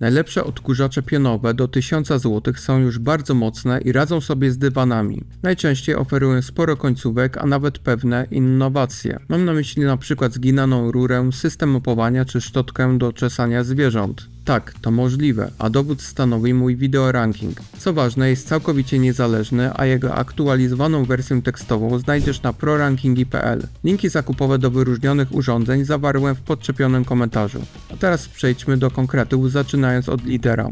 Najlepsze odkurzacze pionowe do 1000 zł są już bardzo mocne i radzą sobie z dywanami. Najczęściej oferują sporo końcówek, a nawet pewne innowacje. Mam na myśli przykład zginaną rurę, system mopowania czy szczotkę do czesania zwierząt. Tak, to możliwe, a dowód stanowi mój video ranking. Co ważne, jest całkowicie niezależny, a jego aktualizowaną wersję tekstową znajdziesz na prorankingi.pl. Linki zakupowe do wyróżnionych urządzeń zawarłem w podczepionym komentarzu. A teraz przejdźmy do konkretów, zaczynając od lidera.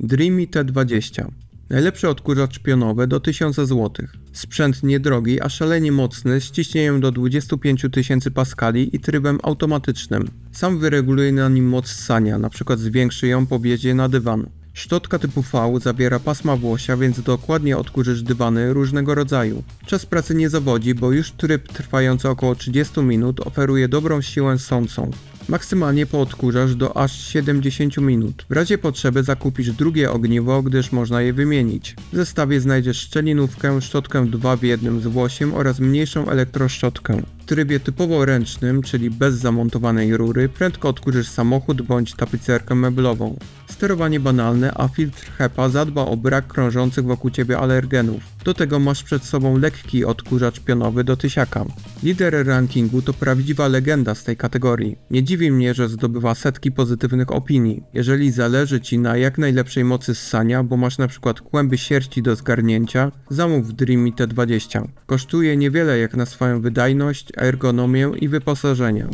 Dreamy T20. Najlepszy odkurzacz pionowy do 1000 zł. Sprzęt niedrogi, a szalenie mocny z ciśnieniem do 25 tysięcy paskali i trybem automatycznym. Sam wyreguluje na nim moc ssania, np. zwiększy ją po wjeździe na dywan. Szczotka typu V zawiera pasma włosia, więc dokładnie odkurzysz dywany różnego rodzaju. Czas pracy nie zawodzi, bo już tryb trwający około 30 minut oferuje dobrą siłę sącą. Maksymalnie poodkurzasz do aż 70 minut. W razie potrzeby zakupisz drugie ogniwo, gdyż można je wymienić. W zestawie znajdziesz szczelinówkę, szczotkę 2 w 1 z włosiem oraz mniejszą elektroszczotkę. Trybie typowo ręcznym, czyli bez zamontowanej rury, prędko odkurzysz samochód bądź tapicerkę meblową. Sterowanie banalne, a filtr HEPA zadba o brak krążących wokół ciebie alergenów. Do tego masz przed sobą lekki odkurzacz pionowy do tysiaka. Lider rankingu to prawdziwa legenda z tej kategorii. Nie dziwi mnie, że zdobywa setki pozytywnych opinii. Jeżeli zależy Ci na jak najlepszej mocy ssania, bo masz na przykład kłęby sierści do zgarnięcia, zamów Dreamy T20. Kosztuje niewiele jak na swoją wydajność, ergonomię i wyposażenie.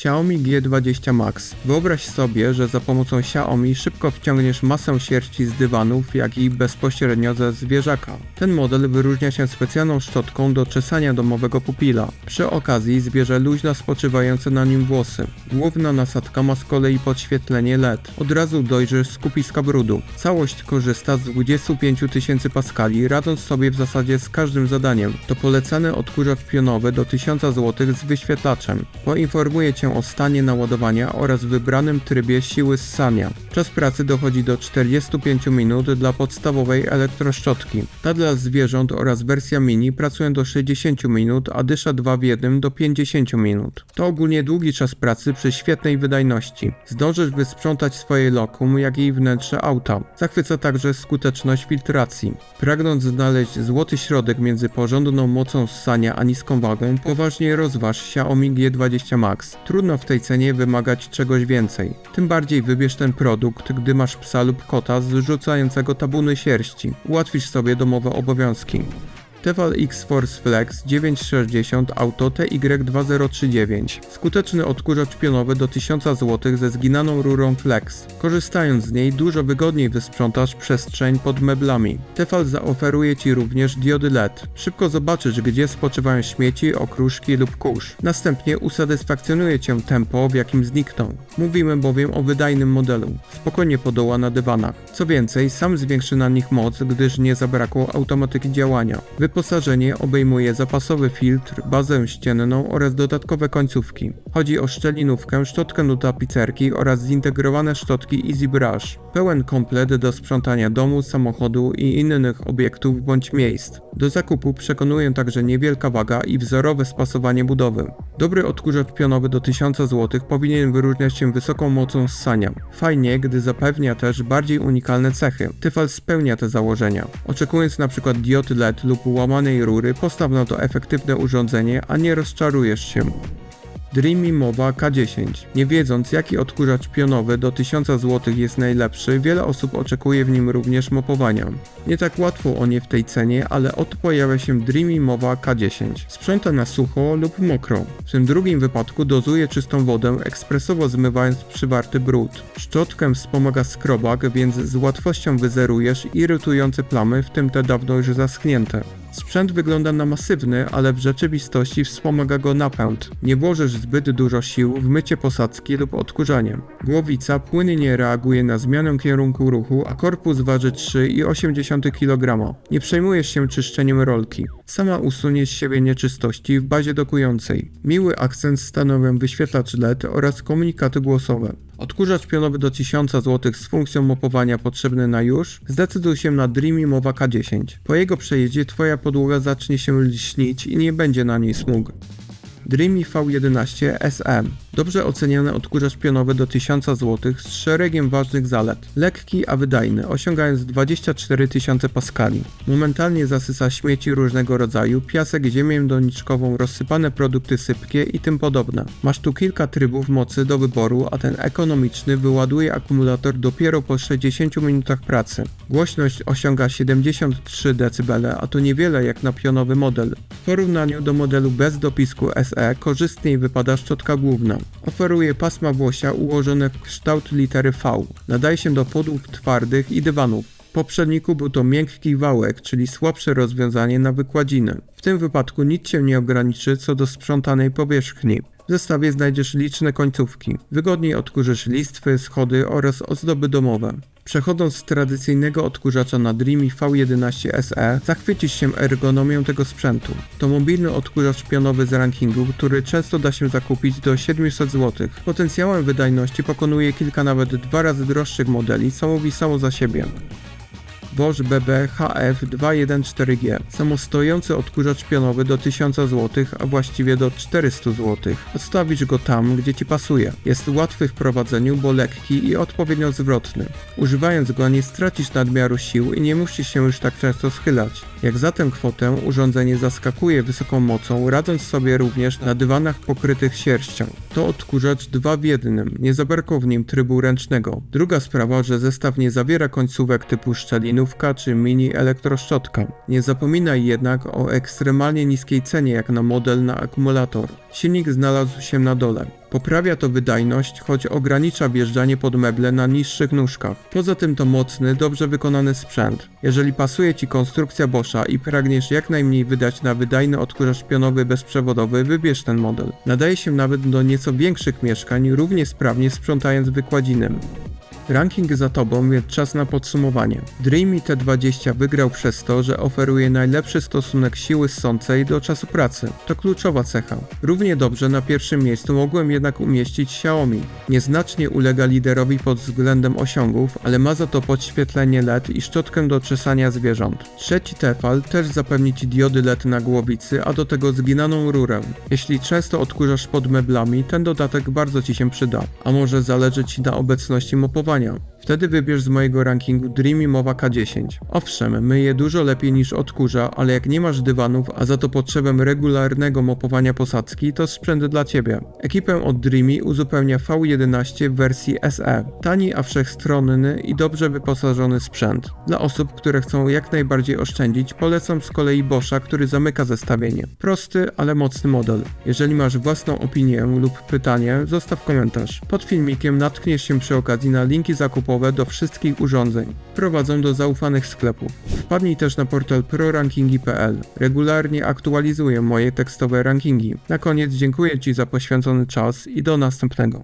Xiaomi G20 Max. Wyobraź sobie, że za pomocą Xiaomi szybko wciągniesz masę sierści z dywanów, jak i bezpośrednio ze zwierzaka. Ten model wyróżnia się specjalną szczotką do czesania domowego pupila. Przy okazji zbierze luźno spoczywające na nim włosy. Główna nasadka ma z kolei podświetlenie LED. Od razu dojrzysz skupiska brudu. Całość korzysta z 25 tysięcy paskali, radząc sobie w zasadzie z każdym zadaniem. To polecany odkurzacz pionowy do 1000 zł z wyświetlaczem. Poinformuję Cię o stanie naładowania oraz wybranym trybie siły ssania. Czas pracy dochodzi do 45 minut dla podstawowej elektroszczotki. Ta dla zwierząt oraz wersja mini pracują do 60 minut, a dysza 2 w 1 do 50 minut. To ogólnie długi czas pracy przy świetnej wydajności. Zdążysz wysprzątać swoje lokum, jak i wnętrze auta. Zachwyca także skuteczność filtracji. Pragnąc znaleźć złoty środek między porządną mocą ssania a niską wagą, poważnie rozważ Xiaomi G20 Max. Trudno w tej cenie wymagać czegoś więcej. Tym bardziej wybierz ten produkt, gdy masz psa lub kota zrzucającego tabuny sierści. Ułatwisz sobie domowe obowiązki. Tefal X Force Flex 960 Auto TY2039. Skuteczny odkurzacz pionowy do 1000 zł ze zginaną rurą Flex. Korzystając z niej dużo wygodniej wysprzątasz przestrzeń pod meblami. Tefal zaoferuje Ci również diody LED. Szybko zobaczysz gdzie spoczywają śmieci, okruszki lub kurz. Następnie usatysfakcjonuje Cię tempo w jakim znikną. Mówimy bowiem o wydajnym modelu. Spokojnie podoła na dywanach. Co więcej, sam zwiększy na nich moc, gdyż nie zabrakło automatyki działania. Wyposażenie obejmuje zapasowy filtr, bazę ścienną oraz dodatkowe końcówki. Chodzi o szczelinówkę, szczotkę do tapicerki oraz zintegrowane szczotki Easy Brush. Pełen komplet do sprzątania domu, samochodu i innych obiektów bądź miejsc. Do zakupu przekonuje także niewielka waga i wzorowe spasowanie budowy. Dobry odkurzacz pionowy do 1000 zł powinien wyróżniać się wysoką mocą ssania. Fajnie, gdy zapewnia też bardziej unikalne cechy. Tyfal spełnia te założenia. Oczekując na przykład diod LED lub łamanej rury, postaw na to efektywne urządzenie, a nie rozczarujesz się. Dreamy Mowa K10. Nie wiedząc jaki odkurzacz pionowy do 1000 zł jest najlepszy, wiele osób oczekuje w nim również mopowania. Nie tak łatwo o nie w tej cenie, ale oto pojawia się Dreamy Mowa K10. Sprząta na sucho lub mokro. W tym drugim wypadku dozuje czystą wodę, ekspresowo zmywając przywarty brud. Szczotkę wspomaga skrobak, więc z łatwością wyzerujesz irytujące plamy, w tym te dawno już zaschnięte. Sprzęt wygląda na masywny, ale w rzeczywistości wspomaga go napęd. Nie włożysz zbyt dużo sił w mycie posadzki lub odkurzanie. Głowica płynnie reaguje na zmianę kierunku ruchu, a korpus waży 3,8 kg. Nie przejmujesz się czyszczeniem rolki. Sama usunie z siebie nieczystości w bazie dokującej. Miły akcent stanowią wyświetlacz LED oraz komunikaty głosowe. Odkurzacz pionowy do 1000 zł z funkcją mopowania potrzebny na już? Zdecyduj się na Dreamy Mowa K10. Po jego przejeździe Twoja podłoga zacznie się lśnić i nie będzie na niej smug. Dreamy V11 SE. Dobrze oceniany odkurzacz pionowy do 1000 zł z szeregiem ważnych zalet. Lekki, a wydajny, osiągając 24 tysiące paskali. Momentalnie zasysa śmieci różnego rodzaju, piasek, ziemię doniczkową, rozsypane produkty sypkie i tym podobne. Masz tu kilka trybów mocy do wyboru, a ten ekonomiczny wyładuje akumulator dopiero po 60 minutach pracy. Głośność osiąga 73 dB, a to niewiele jak na pionowy model. W porównaniu do modelu bez dopisku SE korzystniej wypada szczotka główna. Oferuje pasma włosia ułożone w kształt litery V. Nadaje się do podłóg twardych i dywanów. W poprzedniku był to miękki wałek, czyli słabsze rozwiązanie na wykładziny. W tym wypadku nic się nie ograniczy co do sprzątanej powierzchni. W zestawie znajdziesz liczne końcówki. Wygodniej odkurzysz listwy, schody oraz ozdoby domowe. Przechodząc z tradycyjnego odkurzacza na Dreamy V11 SE, zachwycisz się ergonomią tego sprzętu. To mobilny odkurzacz pionowy z rankingu, który często da się zakupić do 700 zł. Potencjałem wydajności pokonuje kilka nawet dwa razy droższych modeli, co mówi samo za siebie. Bosch BB HF214G. Samostojący odkurzacz pionowy do 1000 zł, a właściwie do 400 zł. Odstawisz go tam, gdzie Ci pasuje. Jest łatwy w prowadzeniu, bo lekki i odpowiednio zwrotny. Używając go nie stracisz nadmiaru sił i nie musisz się już tak często schylać. Jak za tę kwotę urządzenie zaskakuje wysoką mocą, radząc sobie również na dywanach pokrytych sierścią. To odkurzacz dwa w jednym, nie zabrakło w nim trybu ręcznego. Druga sprawa, że zestaw nie zawiera końcówek typu szczelinówka czy mini elektroszczotka. Nie zapominaj jednak o ekstremalnie niskiej cenie jak na model na akumulator. Silnik znalazł się na dole. Poprawia to wydajność, choć ogranicza wjeżdżanie pod meble na niższych nóżkach. Poza tym to mocny, dobrze wykonany sprzęt. Jeżeli pasuje Ci konstrukcja Boscha i pragniesz jak najmniej wydać na wydajny odkurzacz pionowy bezprzewodowy, wybierz ten model. Nadaje się nawet do nieco większych mieszkań, równie sprawnie sprzątając wykładziny. Ranking za tobą, więc czas na podsumowanie. Dreamy T20 wygrał przez to, że oferuje najlepszy stosunek siły ssącej do czasu pracy. To kluczowa cecha. Równie dobrze na pierwszym miejscu mogłem jednak umieścić Xiaomi. Nieznacznie ulega liderowi pod względem osiągów, ale ma za to podświetlenie LED i szczotkę do czesania zwierząt. Trzeci Tefal też zapewni Ci diody LED na głowicy, a do tego zginaną rurę. Jeśli często odkurzasz pod meblami, ten dodatek bardzo Ci się przyda. A może zależy Ci na obecności mopowania. Wtedy wybierz z mojego rankingu Dreamy Mowa K10. Owszem, myje dużo lepiej niż odkurza, ale jak nie masz dywanów, a za to potrzebę regularnego mopowania posadzki, to sprzęt dla Ciebie. Ekipę od Dreamy uzupełnia V11 w wersji SE. Tani, a wszechstronny i dobrze wyposażony sprzęt. Dla osób, które chcą jak najbardziej oszczędzić, polecam z kolei Boscha, który zamyka zestawienie. Prosty, ale mocny model. Jeżeli masz własną opinię lub pytanie, zostaw komentarz. Pod filmikiem natkniesz się przy okazji na linki zakupowe do wszystkich urządzeń. Prowadzą do zaufanych sklepów. Wpadnij też na portal prorankingi.pl. Regularnie aktualizuję moje tekstowe rankingi. Na koniec dziękuję Ci za poświęcony czas i do następnego.